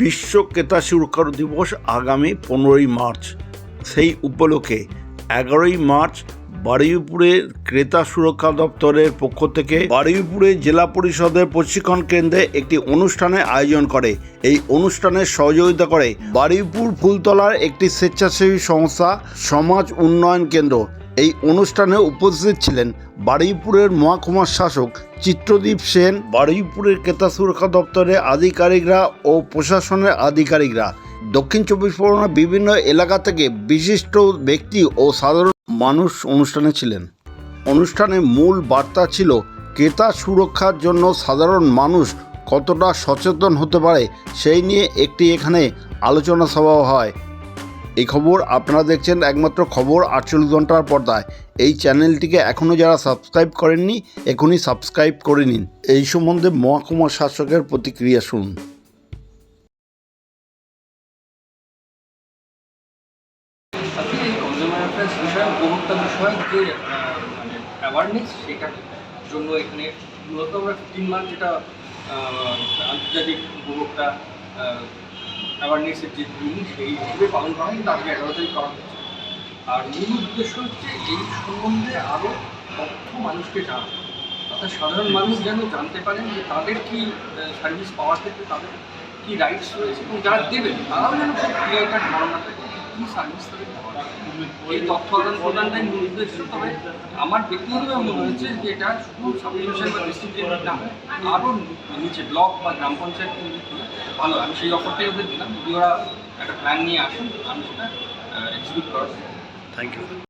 বিশ্ব ক্রেতা সুরক্ষা দিবস আগামী পনেরোই মার্চ। সেই উপলক্ষে এগারোই মার্চ বারুইপুরের ক্রেতা সুরক্ষা দপ্তরের পক্ষ থেকে বারুইপুরে জেলা পরিষদের প্রশিক্ষণ কেন্দ্রে একটি অনুষ্ঠানের আয়োজন করে। এই অনুষ্ঠানে সহযোগিতা করে বারুইপুর ফুলতলার একটি স্বেচ্ছাসেবী সংস্থা সমাজ উন্নয়ন কেন্দ্র। এই অনুষ্ঠানে উপস্থিত ছিলেন বারুইপুরের মহকুমা শাসক চিত্রদীপ সেন, বারুইপুরের ক্রেতা সুরক্ষা দপ্তরের আধিকারিকরা ও প্রশাসনের আধিকারিকরা। দক্ষিণ চব্বিশ পরগনার বিভিন্ন এলাকা থেকে বিশিষ্ট ব্যক্তি ও সাধারণ মানুষ অনুষ্ঠানে ছিলেন। অনুষ্ঠানে মূল বার্তা ছিল, ক্রেতা সুরক্ষার জন্য সাধারণ মানুষ কতটা সচেতন হতে পারে সেই নিয়ে একটি এখানে আলোচনা সভা হয়। এই খবর আপনারা দেখছেন একমাত্র খবর আটচল্লিশ ঘণ্টার পর্দায়। এই চ্যানেলটিকে এখনও যারা সাবস্ক্রাইব করেননি, এখনই সাবস্ক্রাইব করে নিন। এই সম্বন্ধে মহকুমা শাসকের প্রতিক্রিয়া শুনুন। মানে জন্য এখানে মূলত আমরা তিন মাস যেটা আন্তর্জাতিক উপভোক্তা অ্যাওয়ারনেসের যে দিন, সেই হিসেবে পালন করা হয় আজকে এগারো তারিখ করা হচ্ছে। আর মূল উদ্দেশ্য হচ্ছে এই সম্বন্ধে আরও তথ্য মানুষকে জানানো। অর্থাৎ সাধারণ মানুষ যেন জানতে পারেন যে তাদের কি সার্ভিস পাওয়ার ক্ষেত্রে তাদের কি রাইটস রয়েছে এবং যারা দেবেন, তারাও যেন খুব ক্লিয়ার ধারণা থাকে এই তথ্য আদান প্রদানটাই মূল উদ্দেশ্য, তবে আমার ব্যক্তিগতভাবে মনে হচ্ছে যে এটা শুধু সাব ডিভিশন বা ডিস্ট্রিক্ট না, আরও নিচে ব্লক বা গ্রাম পঞ্চায়েত ভালো, আমি সেই অফারটাই ওদের দিলাম। যদি ওরা একটা প্ল্যান নিয়ে আসেন, আমি সেটা এক্সিকিউট করার থ্যাংক ইউ